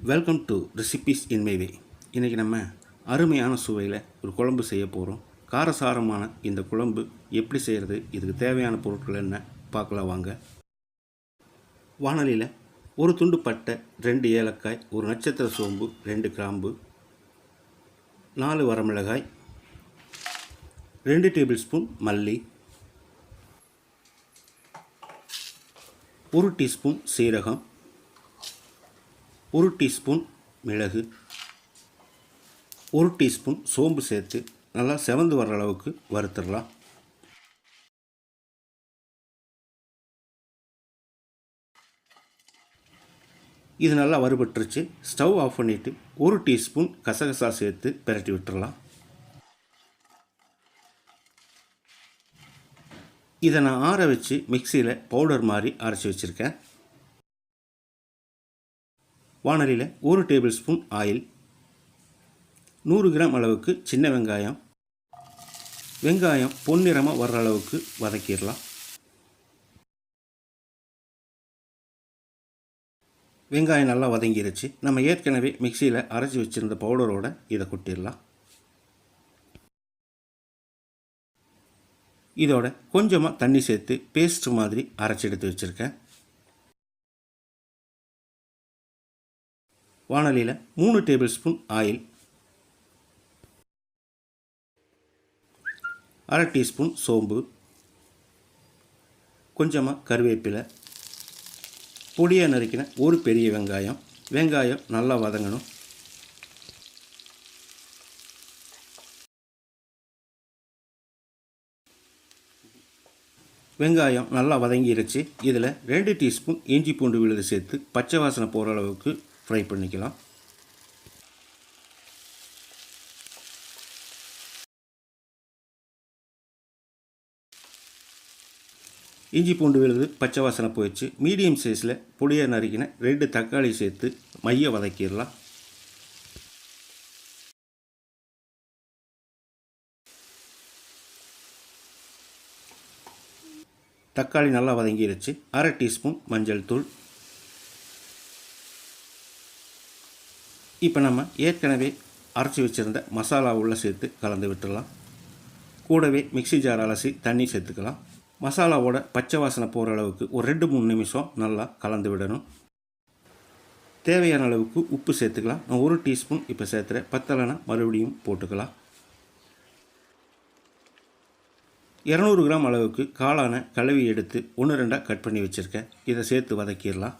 Welcome to recipes in my way இன்றைக்கி நம்ம அருமையான சுவையில் ஒரு குழம்பு செய்ய போகிறோம் காரசாரமான இந்த குழம்பு எப்படி செய்கிறது இதுக்கு தேவையான பொருட்கள் என்ன பார்க்கலாம் வாங்க. வானலியில் ஒரு துண்டு பட்டை ரெண்டு ஏலக்காய் ஒரு நட்சத்திர சோம்பு ரெண்டு கிராம்பு நாலு வரமிளகாய் ரெண்டு டேபிள் ஸ்பூன் மல்லி ஒரு டீஸ்பூன் சீரகம் ஒரு டீஸ்பூன் மிளகு ஒரு டீஸ்பூன் சோம்பு சேர்த்து நல்லா செவந்து வர்ற அளவுக்கு வறுத்துடலாம். இது நல்லா வறுபட்டுருச்சு. ஸ்டவ் ஆஃப் பண்ணிவிட்டு ஒரு டீஸ்பூன் கசகசா சேர்த்து பிரட்டி விட்டுறலாம் இதை நான் ஆற வச்சு மிக்சியில் பவுடர் மாதிரி அரைச்சி வச்சுருக்கேன். வானலியில் ஒரு டேபிள் ஸ்பூன் ஆயில் நூறு கிராம் அளவுக்கு சின்ன வெங்காயம் வெங்காயம் பொன்னிறமாக வர்ற அளவுக்கு வதக்கிடலாம். வெங்காயம் நல்லா வதங்கிருச்சு. நம்ம ஏற்கனவே மிக்சியில் அரைச்சி வச்சுருந்த பவுடரோட இதை கொட்டிடலாம். இதோட கொஞ்சமாக தண்ணி சேர்த்து பேஸ்ட் மாதிரி அரைச்சி எடுத்து வச்சுருக்கேன். வானலியில் மூணு டேபிள் ஸ்பூன் ஆயில் அரை டீஸ்பூன் சோம்பு கொஞ்சமாக கருவேப்பிலை பொடியாக நறுக்கின ஒரு பெரிய வெங்காயம். வெங்காயம் நல்லா வதங்கணும். வெங்காயம் நல்லா வதங்கிருச்சு. இதில் ரெண்டு டீஸ்பூன் இஞ்சி பூண்டு விழுது சேர்த்து பச்சை வாசனை போகிற அளவுக்கு ஃப்ரை பண்ணிக்கலாம். இஞ்சி பூண்டு விழுது பச்சை வாசனை போயிடுச்சு. மீடியம் சைஸில் பொடியாக நறுக்கின ரெண்டு தக்காளி சேர்த்து மைய வதக்கிடலாம். தக்காளி நல்லா வதங்கிடுச்சு அரை டீஸ்பூன் மஞ்சள் தூள். இப்போ நம்ம ஏற்கனவே அரைச்சி வச்சுருந்த மசாலா உள்ளே சேர்த்து கலந்து விட்டுடலாம். கூடவே மிக்ஸி ஜார் அலசி தண்ணி சேர்த்துக்கலாம். மசாலாவோட பச்சை வாசனை போகிற அளவுக்கு ஒரு ரெண்டு மூணு நிமிஷம் நல்லா கலந்து விடணும். தேவையான அளவுக்கு உப்பு சேர்த்துக்கலாம். நான் ஒரு டீஸ்பூன் இப்போ சேர்த்துறேன் பத்தலைனா மறுபடியும் போட்டுக்கலாம். இரநூறு கிராம் அளவுக்கு காளான கழுவி எடுத்து ஒன்று ரெண்டாக கட் பண்ணி வச்சுருக்கேன். இதை சேர்த்து வதக்கிடலாம்.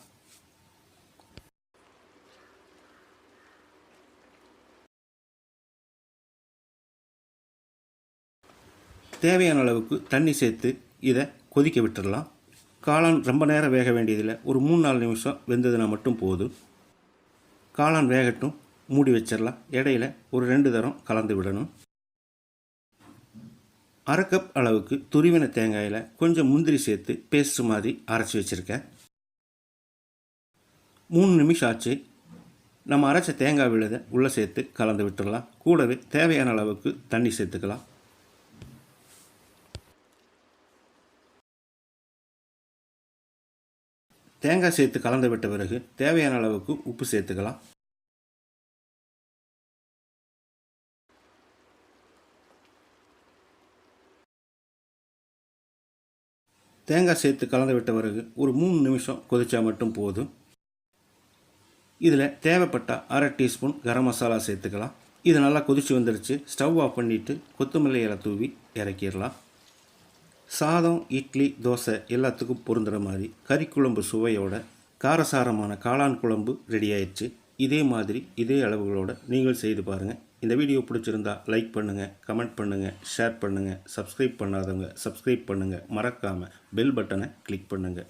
தேவையான அளவுக்கு தண்ணி சேர்த்து இதை கொதிக்க விட்டுடலாம் காளான் ரொம்ப நேரம் வேக வேண்டியதில்லை. ஒரு மூணு நாலு நிமிஷம் வெந்ததுனா மட்டும் போதும். காளான் வேகட்டும். மூடி வச்சிடலாம். இடையில ஒரு ரெண்டு தரம் கலந்து விடணும். அரை கப் அளவுக்கு துருவின தேங்காயில் கொஞ்சம் முந்திரி சேர்த்து பேஸ்ட் மாதிரி அரைச்சி வச்சுருக்கேன். மூணு நிமிஷம் ஆச்சு. நம்ம அரைச்ச தேங்காய் விழுதை உள்ளே சேர்த்து கலந்து விட்டுடலாம் கூடவே தேவையான அளவுக்கு தண்ணி சேர்த்துக்கலாம். தேங்காய் சேர்த்து கலந்து விட்ட பிறகு தேவையான அளவுக்கு உப்பு சேர்த்துக்கலாம். தேங்காய் சேர்த்து கலந்து விட்ட பிறகு ஒரு மூணு நிமிஷம் கொதிச்சா மட்டும் போதும். இதில் தேவைப்பட்ட அரை டீஸ்பூன் கரம் மசாலா சேர்த்துக்கலாம். இது நல்லா கொதிச்சு வந்துடுச்சு ஸ்டவ் ஆஃப் பண்ணிவிட்டு கொத்தமல்லி இலை தூவி இறக்கிடலாம். சாதம் இட்லி தோசை எல்லாத்துக்கும் பொருந்துகிற மாதிரி கறிக்குழம்பு சுவையோட காரசாரமான காளான் குழம்பு ரெடி ஆயிடுச்சு. இதே மாதிரி இதே அளவுகளோட நீங்கள் செய்து பாருங்கள் இந்த வீடியோ பிடிச்சிருந்தா லைக் பண்ணுங்கள் கமெண்ட் பண்ணுங்கள் ஷேர் பண்ணுங்கள் சப்ஸ்கிரைப் பண்ணாதவங்க சப்ஸ்கிரைப் பண்ணுங்கள் மறக்காமல் பெல் பட்டனை கிளிக் பண்ணுங்கள்